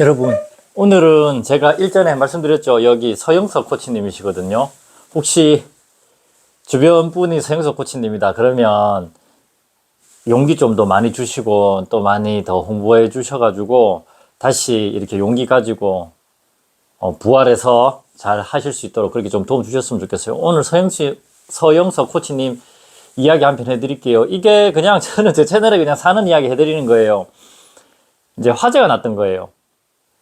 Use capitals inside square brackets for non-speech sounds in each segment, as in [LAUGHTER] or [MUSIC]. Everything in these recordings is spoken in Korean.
여러분, 오늘은 제가 일전에 말씀드렸죠. 여기 서영석 코치님이시거든요. 혹시 주변 분이 서영석 코치님이다. 그러면 용기 좀 더 많이 주시고 또 많이 더 홍보해 주셔 가지고 다시 이렇게 용기 가지고 어, 부활해서 잘 하실 수 있도록 그렇게 좀 도움 주셨으면 좋겠어요. 오늘 서영씨, 서영석 코치님 이야기 한 편 해드릴게요. 이게 그냥 [LAUGHS] 저는 제 채널에 그냥 사는 이야기 해드리는 거예요. 이제 화제가 났던 거예요.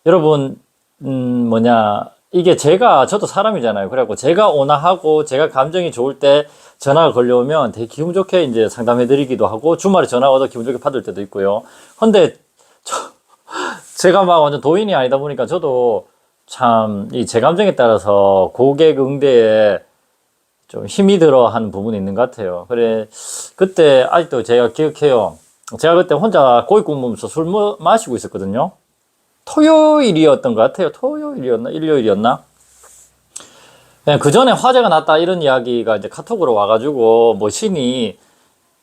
여러분, 음, 뭐냐, 이게 제가, 저도 사람이잖아요. 그래갖고 제가 온화하고 제가 감정이 좋을 때 전화가 걸려오면 되게 기분 좋게 이제 상담해드리기도 하고 주말에 전화 와도 기분 좋게 받을 때도 있고요. 근데 저, [LAUGHS] 제가 막 완전 도인이 아니다 보니까 저도 참 이 제 감정에 따라서 고객 응대에 좀 힘이 들어 하는 부분이 있는 것 같아요. 그래, 그때 아직도 제가 기억해요. 제가 그때 혼자 굽으면서 술 마- 마시고 있었거든요. 토요일이었던 것 같아요. 토요일이었나? 일요일이었나? 그냥 그 전에 화재가 났다 이런 이야기가 이제 카톡으로 와가지고 뭐 신이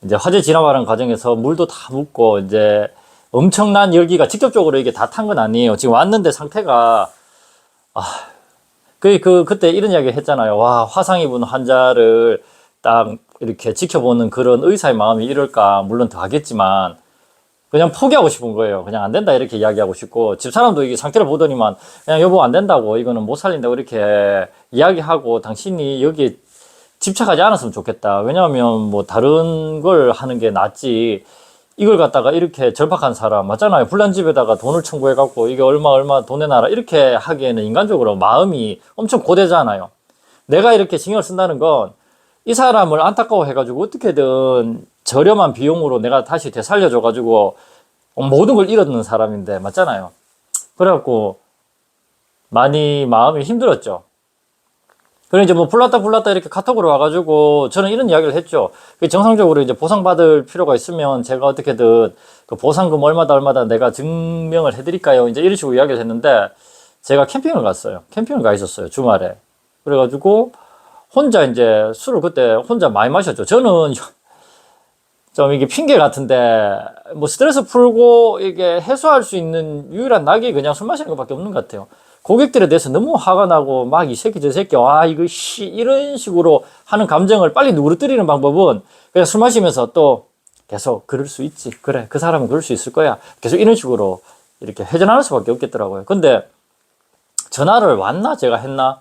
이제 화재 진압하는 과정에서 물도 다 묻고 이제 엄청난 열기가 직접적으로 이게 다 탄 건 아니에요. 지금 왔는데 상태가 아, 그, 그, 그때 이런 이야기 했잖아요. 와, 화상 입은 환자를 딱 이렇게 지켜보는 그런 의사의 마음이 이럴까, 물론 더 하겠지만, 그냥 포기하고 싶은 거예요. 그냥 안 된다, 이렇게 이야기하고 싶고, 집사람도 이게 상태를 보더니만, 그냥 여보 안 된다고, 이거는 못 살린다고 이렇게 이야기하고, 당신이 여기에 집착하지 않았으면 좋겠다. 왜냐하면 뭐 다른 걸 하는 게 낫지. 이걸 갖다가 이렇게 절박한 사람 맞잖아요. 불난 집에다가 돈을 청구해 갖고 이게 얼마 얼마 돈 내놔라 이렇게 하기에는 인간적으로 마음이 엄청 고되잖아요. 내가 이렇게 신경을 쓴다는 건 이 사람을 안타까워 해가지고 어떻게든 저렴한 비용으로 내가 다시 되살려줘 가지고 모든 걸 잃었는 사람인데 맞잖아요. 그래갖고 많이 마음이 힘들었죠. 그래 이제 뭐 불났다 불났다 이렇게 카톡으로 와가지고 저는 이런 이야기를 했죠. 그 정상적으로 이제 보상받을 필요가 있으면 제가 어떻게든 그 보상금 얼마다 얼마다 내가 증명을 해드릴까요? 이제 이런 식으로 이야기를 했는데 제가 캠핑을 갔어요. 캠핑을 가 있었어요 주말에. 그래가지고 혼자 이제 술을 그때 혼자 많이 마셨죠. 저는 좀 이게 핑계 같은데 뭐 스트레스 풀고 이게 해소할 수 있는 유일한 낙이 그냥 술 마시는 것밖에 없는 것 같아요. 고객들에 대해서 너무 화가 나고 막 이 새끼 저 새끼 와 이거 씨 이런 식으로 하는 감정을 빨리 누그러뜨리는 방법은 그냥 술 마시면서 또 계속 그럴 수 있지 그래 그 사람은 그럴 수 있을 거야 계속 이런 식으로 이렇게 회전하는 수밖에 없겠더라고요. 근데 전화를 왔나 제가 했나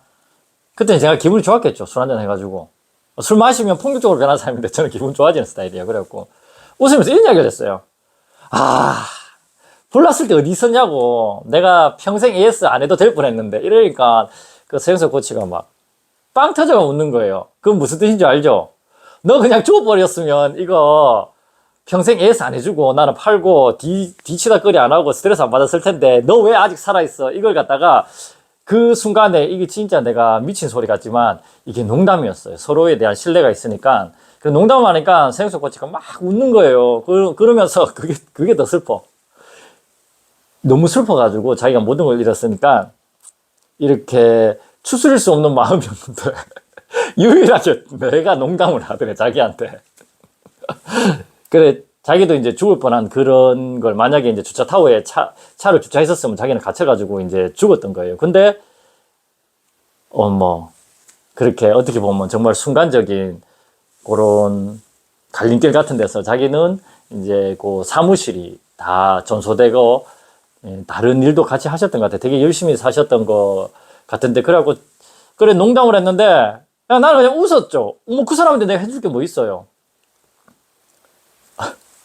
그때 제가 기분이 좋았겠죠 술 한잔 해가지고 술 마시면 폭력적으로 변한 사람인데 저는 기분 좋아지는 스타일이에요. 그래갖고 웃으면서 이런 이야기를 했어요. 아, 불났을 때 어디 있었냐고. 내가 평생 AS 안 해도 될 뻔했는데 이러니까 그 서영석 코치가 막 빵 터져가 웃는 거예요. 그건 무슨 뜻인지 알죠? 너 그냥 죽어버렸으면 이거 평생 AS 안 해주고 나는 팔고 뒤, 뒤치다 거리 안 하고 스트레스 안 받았을 텐데 너 왜 아직 살아있어? 이걸 갖다가 그 순간에 이게 진짜 내가 미친 소리 같지만 이게 농담이었어요. 서로에 대한 신뢰가 있으니까. 그 농담을 하니까 생수 코치가 막 웃는 거예요. 그, 그러면서 [LAUGHS] 그게, 그게 더 슬퍼. 너무 슬퍼가지고 자기가 모든 걸 잃었으니까 이렇게 추스릴 수 없는 마음이었는데 [LAUGHS] 유일하게 내가 농담을 하더래, 자기한테. [LAUGHS] 그래, 자기도 이제 죽을 뻔한 그런 걸 만약에 이제 주차 타워에 차, 차를 주차했었으면 자기는 갇혀가지고 이제 죽었던 거예요. 근데, 어, 뭐, 그렇게 어떻게 보면 정말 순간적인 그런 갈림길 같은 데서 자기는 이제 그 사무실이 다 전소되고 예, 다른 일도 같이 하셨던 것 같아요. 되게 열심히 사셨던 것 같은데, 그래갖고, 그래, 농담을 했는데, 야, 나는 그냥 웃었죠. 뭐, 그 사람한테 내가 해줄 게 뭐 있어요.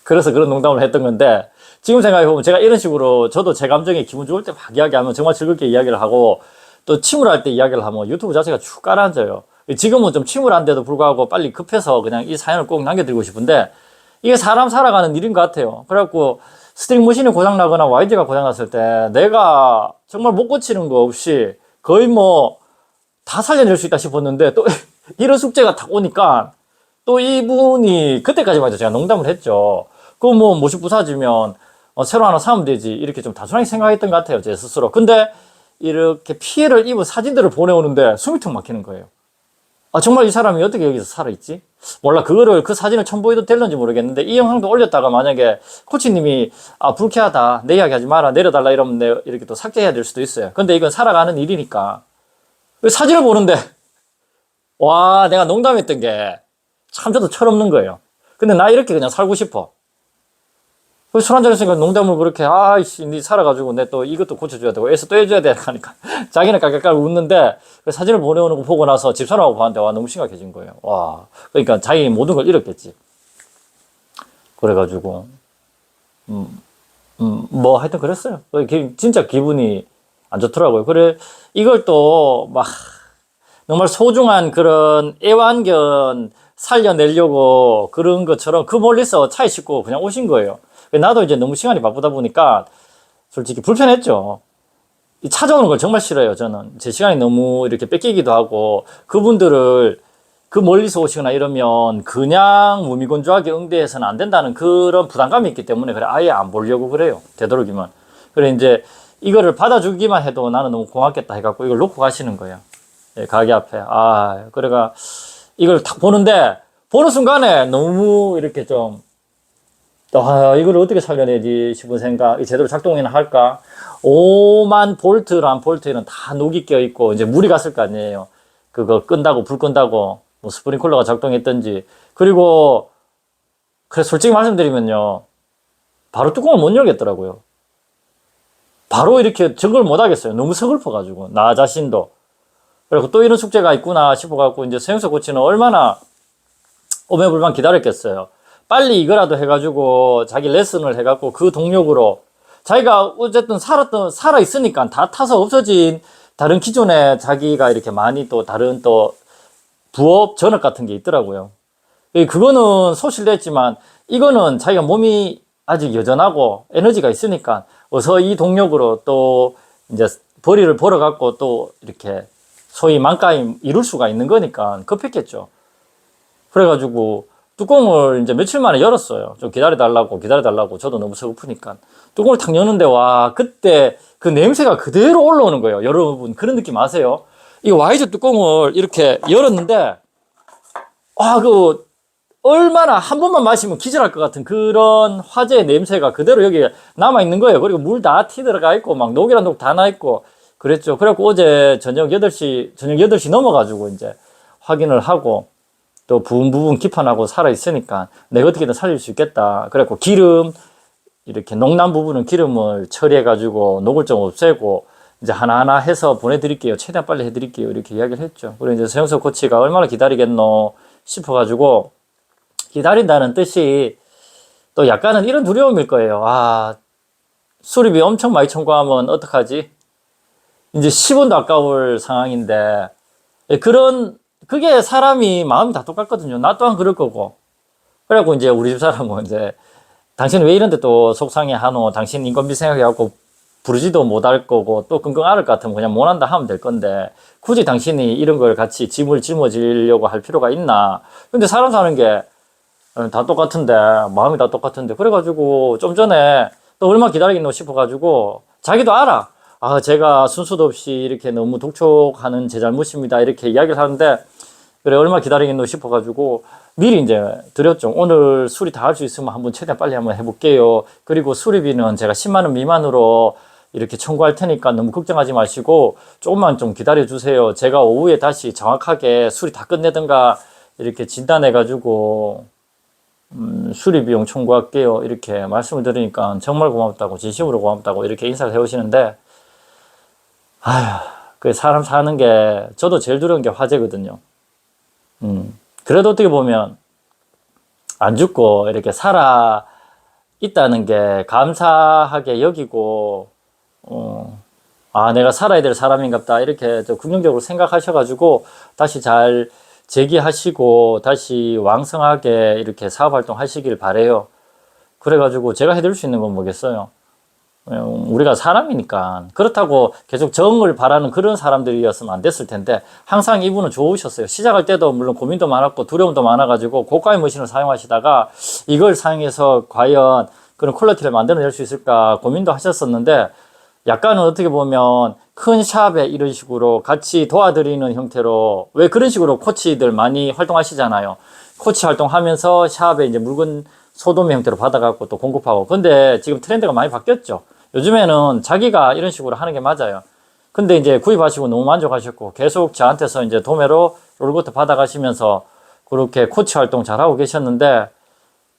그래서 그런 농담을 했던 건데, 지금 생각해보면 제가 이런 식으로 저도 제 감정에 기분 좋을 때 막 이야기하면 정말 즐겁게 이야기를 하고, 또 침울할 때 이야기를 하면 유튜브 자체가 쭉 깔아앉아요. 지금은 좀 침울한데도 불구하고 빨리 급해서 그냥 이 사연을 꼭 남겨드리고 싶은데, 이게 사람 살아가는 일인 것 같아요. 그래갖고, 스트링 머신이 고장나거나 YG가 고장났을 때, 내가 정말 못 고치는 거 없이 거의 뭐, 다 살려낼 수 있다 싶었는데, 또 [LAUGHS] 이런 숙제가 딱 오니까, 또 이분이 그때까지만 해도 제가 농담을 했죠. 그거 뭐 모식 부사지면 어, 새로 하나 사면 되지 이렇게 좀 단순하게 생각했던 것 같아요 제 스스로. 근데 이렇게 피해를 입은 사진들을 보내오는데 숨이 턱 막히는 거예요. 아, 정말 이 사람이 어떻게 여기서 살아있지? 몰라, 그거를, 그 사진을 첨부해도 될는지 모르겠는데, 이 영상도 올렸다가 만약에 코치님이, 아, 불쾌하다. 내 이야기 하지 마라. 내려달라. 이러면 내 이렇게 또 삭제해야 될 수도 있어요. 근데 이건 살아가는 일이니까. 그 사진을 보는데, 와, 내가 농담했던 게, 참 저도 철없는 거예요. 근데 나 이렇게 그냥 살고 싶어. 술 한잔 했으니까 농담을 그렇게, 아이씨, 니 살아가지고 내 또 이것도 고쳐줘야 되고, 애써 또 해줘야 돼. 하니까. [LAUGHS] 자기는 깔깔깔 웃는데, 그 사진을 보내오는 거 보고 나서 집사람하고 봤는데, 와, 너무 심각해진 거예요. 와. 그러니까 자기 모든 걸 잃었겠지. 그래가지고, 음, 음, 뭐 하여튼 그랬어요. 그 기- 진짜 기분이 안 좋더라고요. 그래, 이걸 또 막, 정말 소중한 그런 애완견 살려내려고 그런 것처럼 그 멀리서 차에 싣고 그냥 오신 거예요. 나도 이제 너무 시간이 바쁘다 보니까 솔직히 불편했죠. 이 찾아오는 걸 정말 싫어요, 저는. 제 시간이 너무 이렇게 뺏기기도 하고, 그분들을 그 멀리서 오시거나 이러면 그냥 무미건조하게 응대해서는 안 된다는 그런 부담감이 있기 때문에 그래 아예 안 보려고 그래요. 되도록이면. 그래 이제 이거를 받아주기만 해도 나는 너무 고맙겠다 해갖고 이걸 놓고 가시는 거예요. 예, 가게 앞에. 아, 그래가 이걸 딱 보는데 보는 순간에 너무 이렇게 좀 아, 이걸 어떻게 살려내지 싶은 생각, 이 제대로 작동이나 할까? 오만 볼트란 볼트에는 다 녹이 껴 있고, 이제 물이 갔을 거 아니에요. 그거 끈다고, 불 끈다고, 뭐 스프링클러가 작동했던지. 그리고, 그래, 솔직히 말씀드리면요. 바로 뚜껑을 못 열겠더라고요. 바로 이렇게 정걸 못 하겠어요. 너무 서글퍼가지고, 나 자신도. 그리고 또 이런 숙제가 있구나 싶어갖고, 이제 서영석 코치는 얼마나 오매불만 기다렸겠어요. 빨리 이거라도 해가지고 자기 레슨을 해갖고 그 동력으로 자기가 어쨌든 살았던 살아 있으니까 다 타서 없어진 다른 기존에 자기가 이렇게 많이 또 다른 또 부업 전업 같은 게 있더라고요. 예, 그거는 소실됐지만 이거는 자기가 몸이 아직 여전하고 에너지가 있으니까 어서 이 동력으로 또 이제 벌이를 벌어갖고 또 이렇게 소위 만까임 이룰 수가 있는 거니까 급했겠죠. 그래가지고 뚜껑을 이제 며칠 만에 열었어요. 좀 기다려달라고, 기다려달라고. 저도 너무 서글프니까. 뚜껑을 탁 여는데, 와, 그때 그 냄새가 그대로 올라오는 거예요. 여러분, 그런 느낌 아세요? 이 와이즈 뚜껑을 이렇게 열었는데, 와, 그, 얼마나 한 번만 마시면 기절할 것 같은 그런 화재의 냄새가 그대로 여기 남아있는 거예요. 그리고 물다티 들어가 있고, 막 녹이란 녹 다 나 있고, 그랬죠. 그래갖고 어제 저녁 8시, 저녁 8시 넘어가지고 이제 확인을 하고, 또 부분 부분 기판하고 살아 있으니까 내가 어떻게든 살릴 수 있겠다. 그래갖고 기름 이렇게 녹난 부분은 기름을 처리해 가지고 녹을 좀 없애고 이제 하나하나 해서 보내드릴게요. 최대한 빨리 해드릴게요. 이렇게 이야기를 했죠. 그리고 이제 서영석 코치가 얼마나 기다리겠노 싶어가지고 기다린다는 뜻이 또 약간은 이런 두려움일 거예요. 아 수리비 엄청 많이 청구하면 어떡하지? 이제 10원도 아까울 상황인데 예, 그런 그게 사람이 마음이 다 똑같거든요. 나 또한 그럴 거고. 그래갖고 이제 우리 집 사람은 이제 당신은 왜 이런데 또 속상해 하노? 당신 인건비 생각해갖고 부르지도 못할 거고 또 끙끙 앓을 것 같으면 그냥 못한다 하면 될 건데 굳이 당신이 이런 걸 같이 짐을 짊어지려고 할 필요가 있나? 근데 사람 사는 게 다 똑같은데 마음이 다 똑같은데 그래가지고 좀 전에 또 얼마 기다리겠노 싶어가지고 자기도 알아. 아 제가 순수도 없이 이렇게 너무 독촉하는 제 잘못입니다 이렇게 이야기를 하는데 그래 얼마 기다리겠노 싶어가지고 미리 이제 드렸죠. 오늘 수리 다 할 수 있으면 한번 최대한 빨리 한번 해볼게요. 그리고 수리비는 제가 10만 원 미만으로 이렇게 청구할 테니까 너무 걱정하지 마시고 조금만 좀 기다려 주세요. 제가 오후에 다시 정확하게 수리 다 끝내든가 이렇게 진단해가지고 음, 수리 비용 청구할게요. 이렇게 말씀을 드리니까 정말 고맙다고 진심으로 고맙다고 이렇게 인사를 해오시는데 아휴 그 사람 사는 게 저도 제일 두려운 게 화재거든요. 음, 그래도 어떻게 보면 안 죽고 이렇게 살아 있다는 게 감사하게 여기고, 어, 아, 내가 살아야 될 사람인갑다. 이렇게 좀 긍정적으로 생각하셔가지고 다시 잘 재기하시고 다시 왕성하게 이렇게 사업 활동 하시길 바래요. 그래가지고 제가 해드릴 수 있는 건 뭐겠어요? 어, 우리가 사람이니까 그렇다고 계속 정을 바라는 그런 사람들이었으면 안 됐을 텐데 항상 이분은 좋으셨어요. 시작할 때도 물론 고민도 많았고 두려움도 많아가지고 고가의 머신을 사용하시다가 이걸 사용해서 과연 그런 퀄리티를 만들어낼 수 있을까 고민도 하셨었는데 약간은 어떻게 보면 큰 샵에 이런 식으로 같이 도와드리는 형태로 왜 그런 식으로 코치들 많이 활동하시잖아요. 코치 활동하면서 샵에 이제 물건 소도매 형태로 받아갖고 또 공급하고. 근데 지금 트렌드가 많이 바뀌었죠. 요즘에는 자기가 이런 식으로 하는 게 맞아요. 근데 이제 구입하시고 너무 만족하셨고 계속 저한테서 이제 도매로 롤고트 받아가시면서 그렇게 코치 활동 잘하고 계셨는데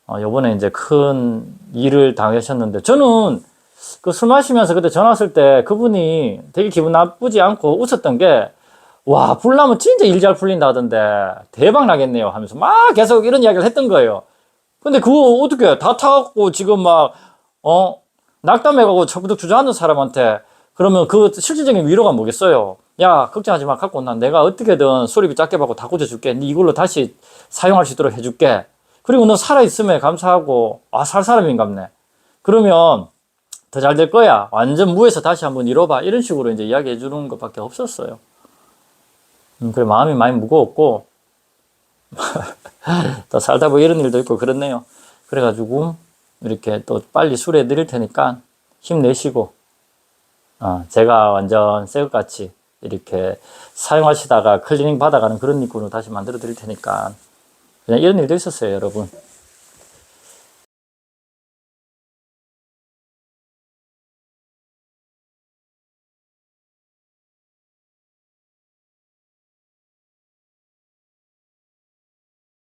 어, 요번에 이제 큰 일을 당하셨는데 저는 그 술 마시면서 그때 전화 왔을 때 그분이 되게 기분 나쁘지 않고 웃었던 게 와, 불나면 진짜 일 잘 풀린다 하던데 대박 나겠네요 하면서 막 계속 이런 이야기를 했던 거예요. 근데 그거 어떻게 다 타갖고 지금 막, 어, 낙담해가고 처부득 주저앉은 사람한테 그러면 그 실질적인 위로가 뭐겠어요? 야, 걱정하지 마. 갖고 온다. 내가 어떻게든 수리비 작게 받고 다 고쳐줄게. 네 이걸로 다시 사용할 수 있도록 해줄게. 그리고 너 살아있음에 감사하고, 아, 살 사람인갑네. 그러면 더 잘 될 거야. 완전 무에서 다시 한번 이뤄봐. 이런 식으로 이제 이야기해 주는 것밖에 없었어요. 음, 그래, 마음이 많이 무거웠고, [LAUGHS] 또 살다 보면 이런 일도 있고 그렇네요. 그래가지고, 이렇게 또 빨리 수리해 드릴 테니까 힘내시고, 어, 제가 완전 새것 같이 이렇게 사용하시다가 클리닝 받아가는 그런 느낌으로 다시 만들어 드릴 테니까, 그냥 이런 일도 있었어요, 여러분.